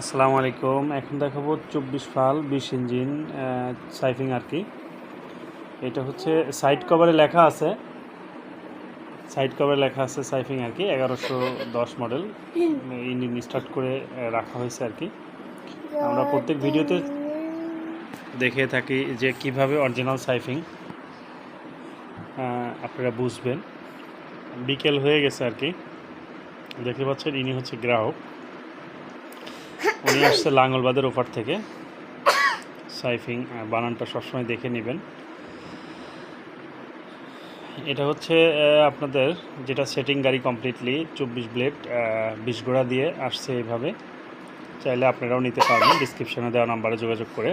আসসালামু আলাইকুম। এখন দেখাবো চব্বিশ ফাল, বিশ ইঞ্জিন সাইফিং আর কি। এটা হচ্ছে সাইড কভারে লেখা আছে। সাইড কভারে লেখা আছে সাইফিং আর কি, এগারোশো দশ মডেল। ইঞ্জিন স্টার্ট করে রাখা হয়েছে আর কি। আমরা প্রত্যেক ভিডিওতে দেখে থাকি যে কীভাবে অরিজিনাল সাইফিং আপনারা বুঝবেন। বিকেল হয়ে গেছে আর কি। দেখতে পাচ্ছেন, ইনি হচ্ছে গ্রাহক। উনি আসছে লাঙ্গলবাদের ওপার থেকে। সাইফিং বানানটা সবসময় দেখে নেবেন। এটা হচ্ছে আপনাদের যেটা সেটিং গাড়ি কমপ্লিটলি চব্বিশ ব্লেড বিশ গোড়া দিয়ে আসছে এইভাবে চাইলে আপনারাও নিতে পারবেন ডিসক্রিপশনে দেওয়া নাম্বারে যোগাযোগ করে।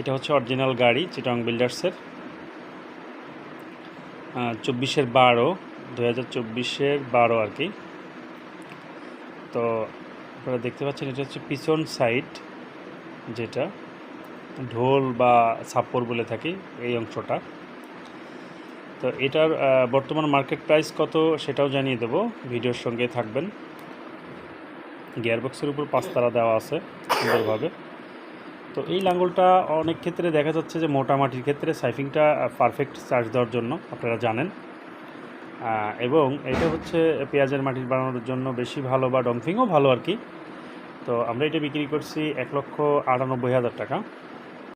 এটা হচ্ছে অরিজিনাল গাড়ি চিটং বিল্ডার্সের চব্বিশের বারো দু হাজার চব্বিশের বারো আর কি। তো আপনারা দেখতে পাচ্ছেন, এটা হচ্ছে পিছন সাইড যেটা, ঢোল বা ছাপ্পর বলে থাকি এই অংশটা। তো এটার বর্তমান মার্কেট প্রাইস কত সেটাও জানিয়ে দেবো, ভিডিওর সঙ্গে থাকবেন। গিয়ারবক্সের উপর পাঁচতারা দেওয়া আছে, সুন্দরভাবে। তো এই লাঙ্গলটা অনেক ক্ষেত্রে দেখা যাচ্ছে যে মোটা মাটির ক্ষেত্রে, সাইফিংটা পারফেক্ট চার্জ দেওয়ার জন্য, আপনারা জানেন। এবং এটা হচ্ছে পেঁয়াজের মাটির বানানোর জন্য বেশি ভালো বা ডম্পিংও ভালো আর কি। তো আমরা এটা বিক্রি করছি এক লক্ষ আটানব্বই হাজার টাকা।